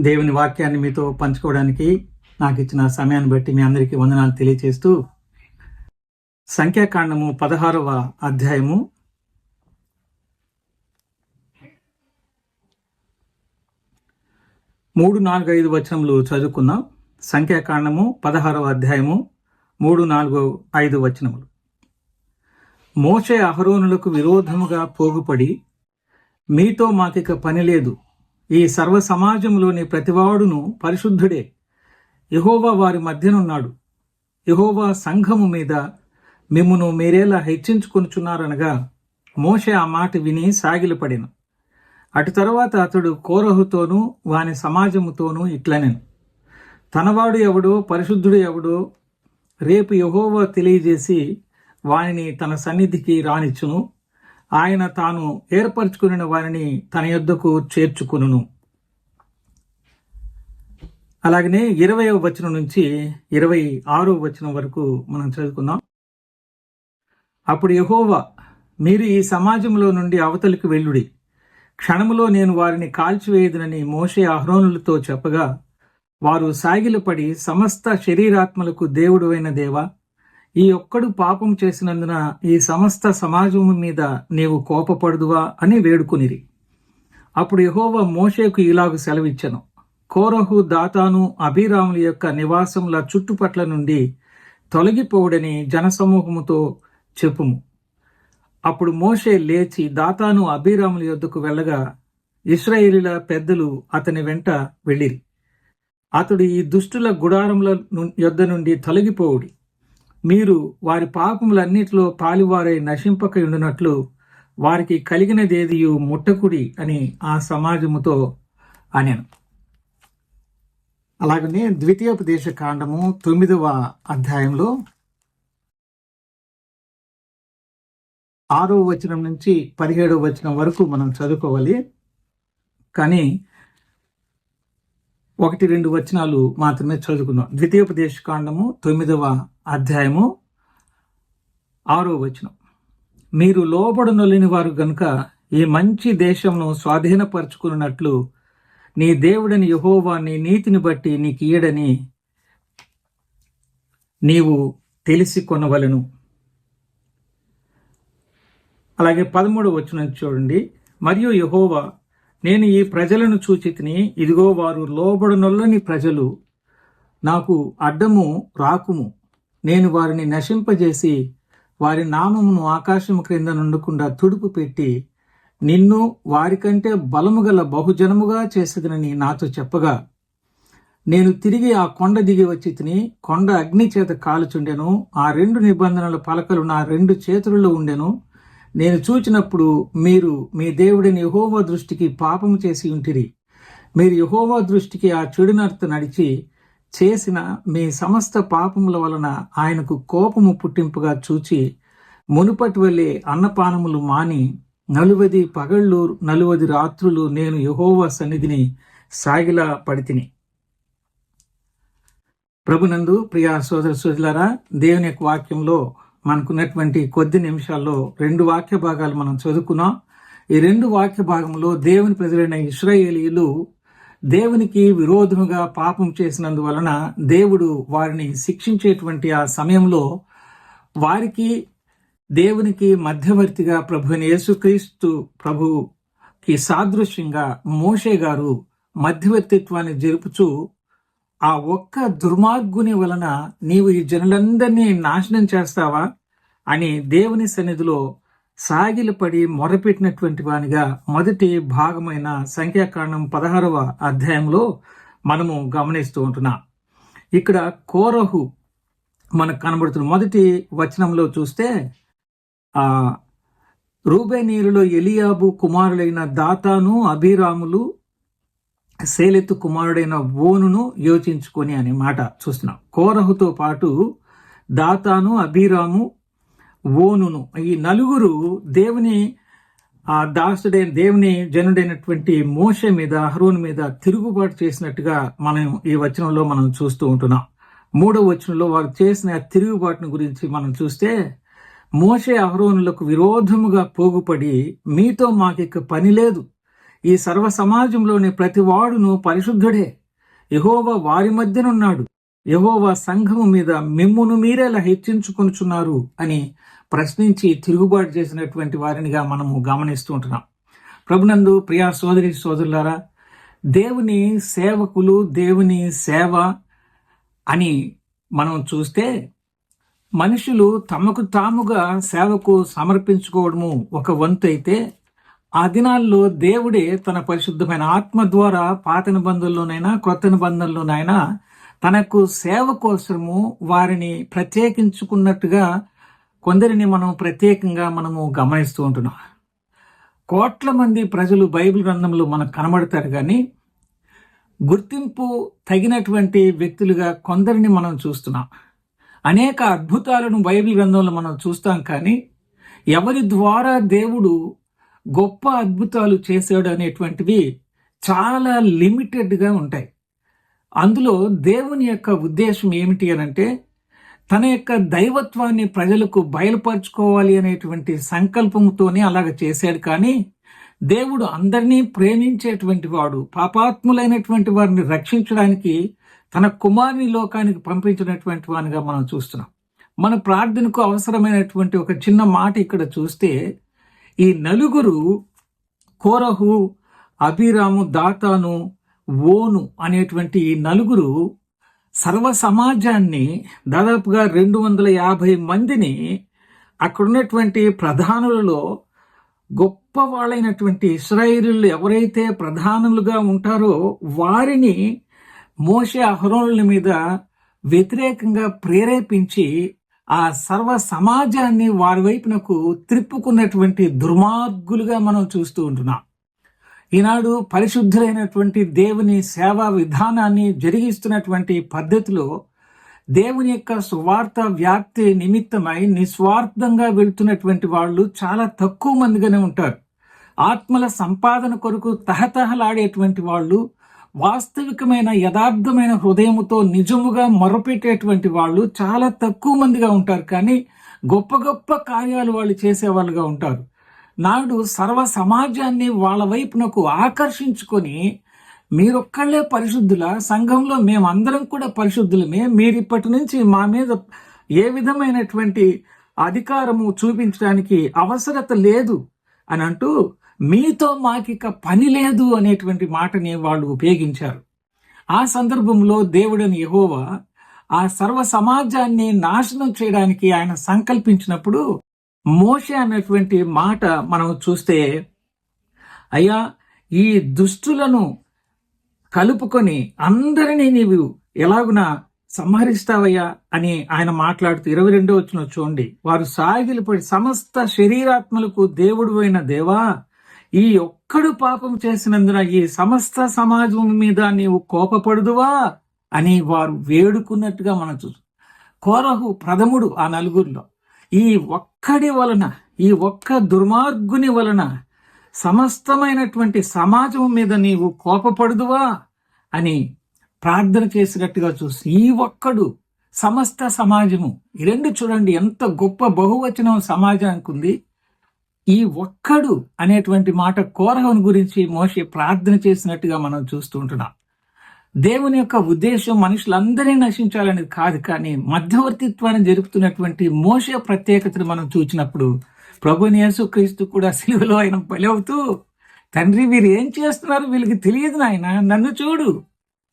దేవుని వాక్యాన్ని మీతో పంచుకోవడానికి నాకు ఇచ్చిన సమయాన్ని బట్టి మీ అందరికీ వందనాలు తెలియజేస్తూ సంఖ్యాకాండము పదహారవ అధ్యాయము. మూడు నాలుగు ఐదు వచనములు చదువుకుందాం. సంఖ్యాకాండము పదహారవ అధ్యాయము. మూడు నాలుగు ఐదు వచనములు. మోషే అహరోనులకు విరోధముగా పోగుపడి మీతో మాకిక పని లేదు. ఈ సర్వ సమాజంలోని ప్రతివాడును పరిశుద్ధుడే. యహోవా వారి మధ్యనున్నాడు. యహోవా సంఘము మీద మిమ్మును మీరేలా హెచ్చించుకొనుచున్నారనగా మోషే ఆ మాట విని సాగిలపడిను. అటు తర్వాత అతడు కోరహుతోనూ వాని సమాజముతోనూ ఇట్లనెను. తనవాడు ఎవడో పరిశుద్ధుడు ఎవడో రేపు యహోవా తెలియజేసి వానిని తన సన్నిధికి రానిచ్చును. ఆయన తాను ఏర్పరచుకుని వారిని తన యొద్దకు చేర్చుకును అలాగనే ఇరవయవ వచనం నుంచి ఇరవై ఆరో వచనం వరకు మనం చదువుకుందాం. అప్పుడు యహోవా మీరు ఈ సమాజంలో నుండి అవతలికి వెళ్ళుడి. క్షణములో నేను వారిని కాల్చివేయదునని మోషే అహ్రోనులతో చెప్పగా వారు సాగిలపడి సమస్త శరీరాత్మలకు దేవుడు అయిన దేవా ఈ ఒక్కడు పాపం చేసినందున ఈ సమస్త సమాజము మీద నీవు కోపపడుదువా అని వేడుకునిరి. అప్పుడు యహోవ మోషేకు ఇలాగు సెలవిచ్చను. కోరహు దాతాను అభిరాముల యొక్క నివాసముల చుట్టుపట్ల నుండి తొలగిపోవుడని జనసమూహముతో చెప్పుము. అప్పుడు మోషే లేచి దాతాను అభిరాముల యొద్దకు వెళ్ళగా ఇస్రాయేలీల పెద్దలు అతని వెంట వెళ్ళిరి. అతడు ఈ దుష్టుల గుడారముల ను- యొద్ద నుండి తొలగిపోవుడి. మీరు వారి పాపములన్నిటిలో పాలివారై నశింపకయుండునట్లు వారికి కలిగినదేదియు ముట్టకుడి అని ఆ సమాజముతో అనేను. అలాగనే ద్వితీయోపదేశ కాండము తొమ్మిదవ అధ్యాయంలో ఆరో వచనం నుంచి పదిహేడవ వచనం వరకు మనం చదువుకోవాలి. కానీ ఒకటి రెండు వచనాలు మాత్రమే చదువుకుందాం. ద్వితీయోపదేశ కాండము తొమ్మిదవ అధ్యాయము ఆరో వచనం. మీరు లోబడనొలిని వారు గనుక ఈ మంచి దేశంను స్వాధీనపరచుకున్నట్లు నీ దేవుడని యహోవా నీ నీతిని బట్టి నీకు కీయడని నీవు తెలిసి కొనవలను. అలాగే పదమూడు వచ్చిన చూడండి. మరియు యహోవా నేను ఈ ప్రజలను చూచితిని ఇదిగో వారు లోబడనొల్లని ప్రజలు నాకు అడ్డము రాకుము. నేను వారిని నశింపజేసి వారి నామమును ఆకాశము క్రింద నుండకుండా తుడుపు పెట్టి నిన్ను వారికంటే బలము గల బహుజనముగా చేసేదనని నాతో చెప్పగా నేను తిరిగి ఆ కొండ దిగి వచ్చి తిని కొండ అగ్ని చేత కాలుచుండెను ఆ రెండు నిబంధనల పలకలు నా రెండు చేతులలో ఉండెను. నేను చూచినప్పుడు మీరు మీ దేవుడిని యహోవా దృష్టికి పాపము చేసి ఉంటిరి. మీరు యహోవా దృష్టికి ఆ చెడునర్త నడిచి చేసిన మీ సమస్త పాపముల వలన ఆయనకు కోపము పుట్టింపుగా చూచి మునుపటి వల్లే అన్నపానములు మాని నలువది పగళ్ళు నలువది రాత్రులు నేను యహోవా సన్నిధిని సాగిలా పడితిని. ప్రభునందు ప్రియా సోదర సోదరులారా దేవుని యొక్క వాక్యంలో మనకున్నటువంటి కొద్ది నిమిషాల్లో రెండు వాక్య భాగాలు మనం చదువుకున్నాం. ఈ రెండు వాక్య భాగంలో దేవుని ప్రజలైన ఇస్రాయేలీలు దేవునికి విరోధముగా పాపం చేసినందువలన దేవుడు వారిని శిక్షించేటువంటి ఆ సమయంలో వారికి దేవునికి మధ్యవర్తిగా ప్రభు యేసుక్రీస్తు ప్రభుకి సాదృశ్యంగా మోషే గారు మధ్యవర్తిత్వాన్ని జరుపుచూ ఆ ఒక్క దుర్మార్గుని వలన నీవు ఈ జనులందరినీ నాశనం చేస్తావా అని దేవుని సన్నిధిలో సాగిలపడి మొరపెట్టినటువంటి వానిగా మొదటి భాగమైన సంఖ్యాకాండం పదహారవ అధ్యాయంలో మనము గమనిస్తూ ఉంటున్నాం. ఇక్కడ కోరహు మనకు కనబడుతున్న మొదటి వచనంలో చూస్తే రూబేనీరులో ఎలియాబు కుమారులైన దాతాను అభిరాములు సేలెత్తు కుమారుడైన ఓనును యోచించుకొని అనే మాట చూస్తున్నాం. కోరహుతో పాటు దాతాను అభిరాము ఓనును. ఈ నలుగురు దేవుని ఆ దాసుడైన దేవుని జనుడైనటువంటి మోష మీద అహరోన్ మీద తిరుగుబాటు చేసినట్టుగా మనం ఈ వచనంలో మనం చూస్తూ ఉంటున్నాం. మూడవ వచనంలో వారు చేసిన తిరుగుబాటును గురించి మనం చూస్తే మోషే అహరోనులకు విరోధముగా పోగుపడి మీతో మాకిక పని లేదు. ఈ సర్వ సమాజంలోని ప్రతి వాడును పరిశుద్ధుడే. యహోవ వారి మధ్యనున్నాడు. యహోవా సంఘము మీద మిమ్మును మీరేలా హెచ్చించుకొనుచున్నారు అని ప్రశ్నించి తిరుగుబాటు చేసినటువంటి వారినిగా మనము గమనిస్తూ ఉంటున్నాం. ప్రభునందు ప్రియా సోదరి సోదరులారా దేవుని సేవకులు దేవుని సేవ అని మనం చూస్తే మనుషులు తమకు తాముగా సేవకు సమర్పించుకోవడము ఒక వంతు అయితే ఆ దినాల్లో దేవుడే తన పరిశుద్ధమైన ఆత్మ ద్వారా పాత నిబంధనలోనైనా క్రొత్త నిబంధనలోనైనా తనకు సేవ కోసము వారిని ప్రత్యేకించుకున్నట్టుగా కొందరిని మనం ప్రత్యేకంగా మనము గమనిస్తూ ఉంటున్నాం. కోట్ల మంది ప్రజలు బైబిల్ గ్రంథంలో మనకు కనబడతారు కానీ గుర్తింపు తగినటువంటి వ్యక్తులుగా కొందరిని మనం చూస్తున్నాం. అనేక అద్భుతాలను బైబిల్ గ్రంథంలో మనం చూస్తాం కానీ ఎవరి ద్వారా దేవుడు గొప్ప అద్భుతాలు చేశాడు అనేటువంటివి చాలా లిమిటెడ్గా ఉంటాయి. అందులో దేవుని యొక్క ఉద్దేశం ఏమిటి అనంటే తన యొక్క దైవత్వాన్ని ప్రజలకు బయలుపరచుకోవాలి అనేటువంటి సంకల్పంతోనే అలాగ చేశాడు. కానీ దేవుడు అందరినీ ప్రేమించేటువంటి వాడు పాపాత్ములైనటువంటి వారిని రక్షించడానికి తన కుమారుని లోకానికి పంపించినటువంటి వానిగా మనం చూస్తున్నాం. మన ప్రార్థనకు అవసరమైనటువంటి ఒక చిన్న మాట ఇక్కడ చూస్తే ఈ నలుగురు కోరహు అభిరాము దాతాను ఓను అనేటువంటి నలుగురు సర్వ సమాజాన్ని దాదాపుగా రెండు వందల యాభై మందిని అక్కడున్నటువంటి ప్రధానులలో గొప్ప వాళ్ళైనటువంటి ఇస్రాయిలు ఎవరైతే ప్రధానులుగా ఉంటారో వారిని మోసే అహరోనుల మీద వ్యతిరేకంగా ప్రేరేపించి ఆ సర్వ సమాజాన్ని వారి వైపునకు త్రిప్పుకున్నటువంటి దుర్మార్గులుగా మనం చూస్తూ ఉంటున్నాం. ఈనాడు పరిశుద్ధులైనటువంటి దేవుని సేవా విధానాన్ని జరిగిస్తున్నటువంటి పద్ధతిలో దేవుని యొక్క సువార్త వ్యాప్తి నిమిత్తమై నిస్వార్థంగా వెళ్తున్నటువంటి వాళ్ళు చాలా తక్కువ మందిగానే ఉంటారు. ఆత్మల సంపాదన కొరకు తహతహలాడేటువంటి వాళ్ళు వాస్తవికమైన యథార్థమైన హృదయముతో నిజముగా మొరపెట్టేటువంటి వాళ్ళు చాలా తక్కువ మందిగా ఉంటారు. కానీ గొప్ప గొప్ప కార్యాలు వాళ్ళు చేసేవాళ్ళుగా ఉంటారు. నాడు సర్వ సమాజాన్ని వాళ్ళ వైపునకు ఆకర్షించుకొని మీరొక్కళ్ళే పరిశుద్ధుల? సంఘంలో మేమందరం కూడా పరిశుద్ధులమే. మీరిప్పటి నుంచి మా మీద ఏ విధమైనటువంటి అధికారము చూపించడానికి అవసరత లేదు అని అంటూ మీతో మాకిక పని లేదు అనేటువంటి మాటని వాళ్ళు ఉపయోగించారు. ఆ సందర్భంలో దేవుడని యహోవా ఆ సర్వ సమాజాన్ని నాశనం చేయడానికి ఆయన సంకల్పించినప్పుడు మోషే అనేటువంటి మాట మనం చూస్తే అయ్యా ఈ దుష్టులను కలుపుకొని అందరినీ నీవు ఎలాగున సంహరిస్తావయ్యా అని ఆయన మాట్లాడుతూ ఇరవై రెండో వచ్చిన చూడండి. వారు సాగిలిపడి సమస్త శరీరాత్మలకు దేవుడు అయిన దేవా ఈ ఒక్కడు పాపం చేసినందున ఈ సమస్త సమాజం మీద నీవు కోపపడుదువా అని వారు వేడుకున్నట్టుగా మనం చూసు కోరహు ప్రథముడు ఆ నలుగురిలో. ఈ ఒక్కడి వలన ఈ ఒక్క దుర్మార్గుని వలన సమస్తమైనటువంటి సమాజం మీద నీవు కోపపడుదువా అని ప్రార్థన చేసినట్టుగా చూసి ఈ ఒక్కడు సమస్త సమాజము ఈ రెండు చూడండి ఎంత గొప్ప బహువచనం సమాజానికి ఉంది. ఈ ఒక్కడు అనేటువంటి మాట కోరహం గురించి మోషి ప్రార్థన చేసినట్టుగా మనం చూస్తూ ఉంటున్నాం. దేవుని యొక్క ఉద్దేశం మనుషులందరినీ నశించాలనేది కాదు కానీ మధ్యవర్తిత్వాన్ని జరుపుతున్నటువంటి మోస ప్రత్యేకతను మనం చూచినప్పుడు యేసు క్రీస్తు కూడా సిలువలో ఆయన బలవుతూ తండ్రి వీరు ఏం చేస్తున్నారు? వీళ్ళకి తెలియదు నాయన నన్ను చూడు.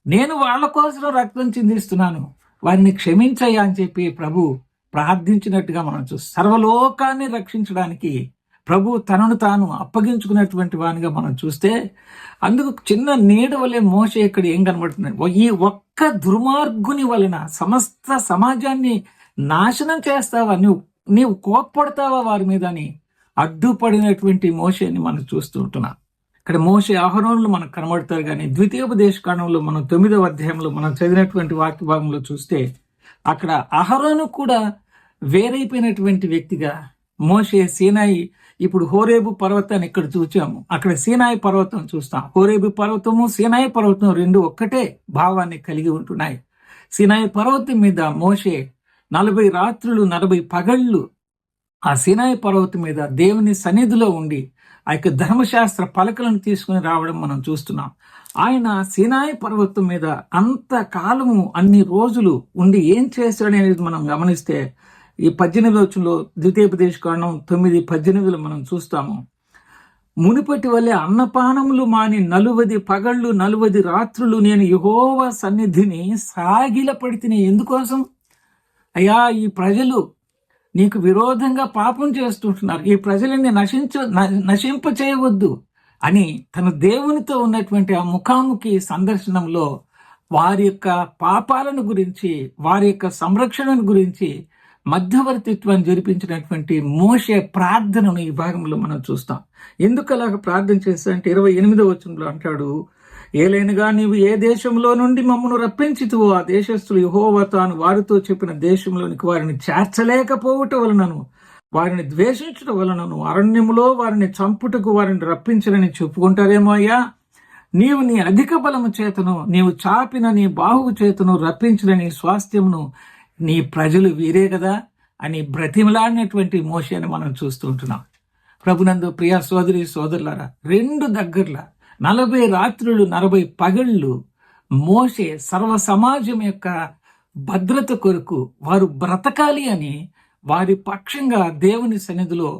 నేను వాళ్ళ కోసం రక్తం చిందిస్తున్నాను. వారిని క్షమించయ్యా అని చెప్పి ప్రభు ప్రార్థించినట్టుగా మనం చూస్తాం. సర్వలోకాన్ని రక్షించడానికి ప్రభు తనను తాను అప్పగించుకున్నటువంటి వానిగా మనం చూస్తే అందుకు చిన్న నీడ వలె మోస ఇక్కడ ఏం కనబడుతుంది ఈ ఒక్క దుర్మార్గుని వలన సమస్త సమాజాన్ని నాశనం చేస్తావా? నువ్వు నీవు కోప్పడతావా వారి మీద? అని అడ్డుపడినటువంటి మోషని మనం చూస్తూ ఉంటున్నాం. ఇక్కడ మోసే ఆహరణలు మనకు కనబడతారు కానీ ద్వితీయోపదేశ కాలంలో మనం తొమ్మిదవ అధ్యాయంలో మనం చదివినటువంటి వాక్య భాగంలో చూస్తే అక్కడ అహరోను కూడా వేరైపోయినటువంటి వ్యక్తిగా మోషే సీనాయి ఇప్పుడు హోరేబు పర్వతాన్ని ఇక్కడ చూచాము. అక్కడ సీనాయి పర్వతం చూస్తాం. హోరేబు పర్వతము సీనాయి పర్వతం రెండు ఒక్కటే భావాన్ని కలిగి ఉంటున్నాయి. సీనాయి పర్వతం మీద మోషే నలభై రాత్రులు నలభై పగళ్ళు ఆ సీనాయి పర్వతం మీద దేవుని సన్నిధిలో ఉండి ఆ యొక్క ధర్మశాస్త్ర పలకలను తీసుకుని రావడం మనం చూస్తున్నాం. ఆయన సీనాయి పర్వతం మీద అంత కాలము అన్ని రోజులు ఉండి ఏం చేశాడనేది మనం గమనిస్తే ఈ పద్దెనిమిది వచ్చంలో ద్వితీయోపదేశ కాండం తొమ్మిది పద్దెనిమిదిలో మనం చూస్తాము. మునుపటి వల్లే అన్నపానములు మాని నలువది పగళ్ళు నలువది రాత్రులు నేను యహోవ సన్నిధిని సాగిలపడితిని ఎందుకోసం? అయ్యా ఈ ప్రజలు నీకు విరోధంగా పాపం చేస్తుంటున్నారు. ఈ ప్రజలని నశించ న- నశింప చేయవద్దు అని తన దేవునితో ఉన్నటువంటి ఆ ముఖాముఖి సందర్శనంలో వారి యొక్క పాపాలను గురించి వారి యొక్క సంరక్షణను గురించి మధ్యవర్తిత్వాన్ని జరిపించినటువంటి మోషే ప్రార్థనను ఈ భాగంలో మనం చూస్తాం. ఎందుకు అలాగ ప్రార్థన చేస్తా అంటే ఇరవై ఎనిమిదో వచనంలో అంటాడు ఏలైనగా నీవు ఏ దేశంలో నుండి మమ్మను రప్పించితువో ఆ దేశస్థులు యహోవా తాను వారితో చెప్పిన దేశంలోనికి వారిని చేర్చలేకపోవటం వలనను వారిని ద్వేషించడం వలనను అరణ్యములో వారిని చంపుటకు వారిని రప్పించరని చెప్పుకుంటారేమో అయ్యా. నీవు నీ అధిక బలము చేతను నీవు చాపిన నీ బాహువు చేతను రప్పించిన నీ స్వాస్థ్యమును నీ ప్రజలు వీరే కదా అని బ్రతిమలాడినటువంటి మోషని మనం చూస్తూ ఉంటున్నాం. ప్రభునందు ప్రియ సోదరి సోదరులారా రెండు దగ్గర్ల నలభై రాత్రులు నలభై పగళ్ళు మోసే సర్వ సమాజం యొక్క భద్రత కొరకు వారు బ్రతకాలి అని వారి పక్షంగా దేవుని సన్నిధిలో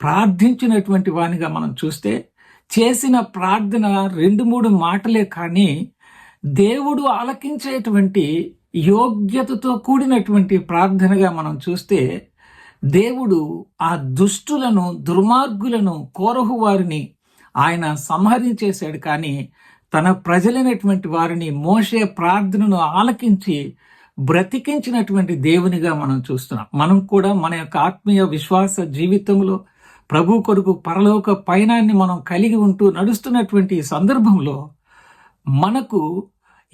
ప్రార్థించినటువంటి వానిగా మనం చూస్తే చేసిన ప్రార్థన రెండు మూడు మాటలే కానీ దేవుడు ఆలకించేటువంటి యోగ్యతతో కూడినటువంటి ప్రార్థనగా మనం చూస్తే దేవుడు ఆ దుష్టులను దుర్మార్గులను కోరహు వారిని ఆయన సంహరించేశాడు. కానీ తన ప్రజలైనటువంటి వారిని మోసే ప్రార్థనను ఆలకించి బ్రతికించినటువంటి దేవునిగా మనం చూస్తున్నాం. మనం కూడా మన యొక్క ఆత్మీయ విశ్వాస జీవితంలో ప్రభు కొరకు పరలోక పయనాన్ని మనం కలిగి ఉంటూ నడుస్తున్నటువంటి సందర్భంలో మనకు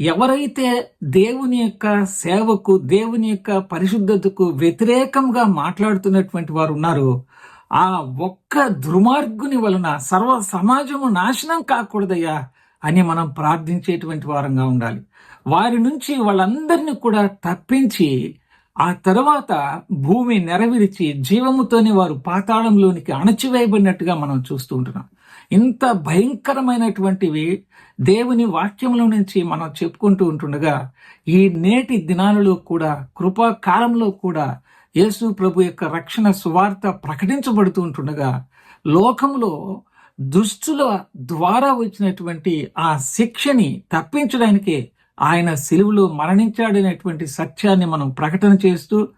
ఎవరైతే దేవుని యొక్క సేవకు దేవుని యొక్క పరిశుద్ధతకు వ్యతిరేకంగా మాట్లాడుతున్నటువంటి వారు ఉన్నారో ఆ ఒక్క దుర్మార్గుని వలన సర్వ సమాజము నాశనం కాకూడదయ్యా అని మనం ప్రార్థించేటువంటి వారంగా ఉండాలి. వారి నుంచి వాళ్ళందరినీ కూడా తప్పించి ఆ తర్వాత భూమి నెరవిరిచి జీవముతోనే వారు పాతాళంలోనికి అణచివేయబడినట్టుగా మనం చూస్తూ ఉంటున్నాం. ఇంత భయంకరమైనటువంటివి దేవుని వాక్యంలో నుంచి మనం చెప్పుకుంటూ ఉంటుండగా ఈ నేటి దినాలలో కూడా కృపాకాలంలో కూడా యేసు ప్రభు యొక్క రక్షణ సువార్త ప్రకటించబడుతూ ఉంటుండగా లోకంలో దుష్టుల ద్వారా వచ్చినటువంటి ఆ శిక్షని తప్పించడానికే ఆయన సిలువలో మరణించాడనేటువంటి సత్యాన్ని మనం ప్రకటన చేస్తూ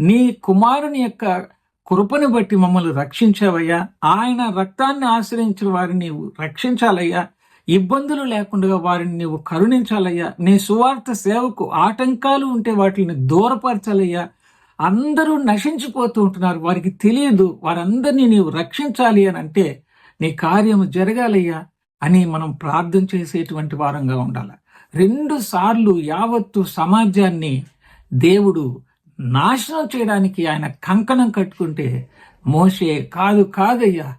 నీ కుమారుని యొక్క కృపను బట్టి మమ్మల్ని రక్షించావయ్యా. ఆయన రక్తాన్ని ఆశ్రయించిన వారిని నీవు రక్షించాలయ్యా. ఇబ్బందులు లేకుండా వారిని నీవు కరుణించాలయ్యా. నీ సువార్త సేవకు ఆటంకాలు ఉంటే వాటిని దూరపరచాలయ్యా. అందరూ నశించిపోతూ ఉంటున్నారు. వారికి తెలియదు. వారందరినీ నీవు రక్షించాలి అని అంటే నీ కార్యము జరగాలయ్యా అని మనం ప్రార్థన చేసేటువంటి వారంగా ఉండాలి. రెండు సార్లు యావత్తు సమాజాన్ని దేవుడు నాశనం చేయడానికి ఆయన కంకణం కట్టుకుంటే మోషే కాదు కాదయ్యా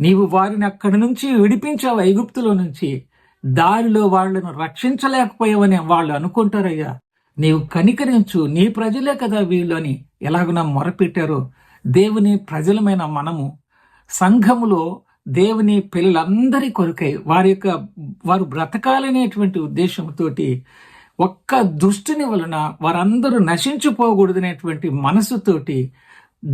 నీవు వారిని అక్కడి నుంచి విడిపించావు ఐగుప్తులో నుంచి. దారిలో వాళ్ళను రక్షించలేకపోయావని వాళ్ళు అనుకుంటారయ్యా. నీవు కనికరించు నీ ప్రజలే కదా వీళ్ళు అని ఎలాగునా మొరపెట్టారో. దేవుని ప్రజలమైన మనము సంఘములో దేవుని పిల్లలందరి కొరకై వారి యొక్క వారు బ్రతకాలనేటువంటి ఉద్దేశంతోటి ఒక్క దుష్టుని వలన వారందరూ నశించిపోకూడదనేటువంటి మనసుతోటి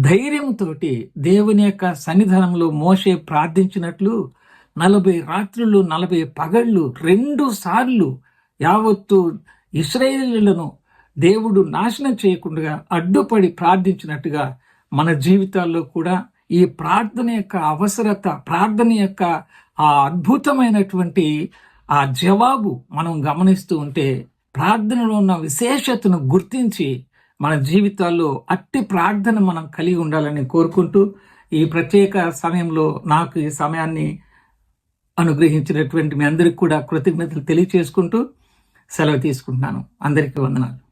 ధైర్యంతోటి దేవుని యొక్క సన్నిధానంలో మోసే ప్రార్థించినట్లు నలభై రాత్రులు నలభై పగళ్ళు రెండు సార్లు యావత్తు ఇస్రాయేలులను దేవుడు నాశనం చేయకుండా అడ్డుపడి ప్రార్థించినట్టుగా మన జీవితాల్లో కూడా ఈ ప్రార్థన యొక్క అవసరత ప్రార్థన యొక్క ఆ అద్భుతమైనటువంటి ఆ జవాబు మనం గమనిస్తూ ఉంటే ప్రార్థనలో ఉన్న విశేషతను గుర్తించి మన జీవితాల్లో అట్టి ప్రార్థన మనం కలిగి ఉండాలని కోరుకుంటూ ఈ ప్రత్యేక సమయంలో నాకు ఈ సమయాన్ని అనుగ్రహించినటువంటి మీ అందరికి కూడా కృతజ్ఞతలు తెలియచేసుకుంటూ సెలవు తీసుకుంటున్నాను. అందరికీ వందనాలు.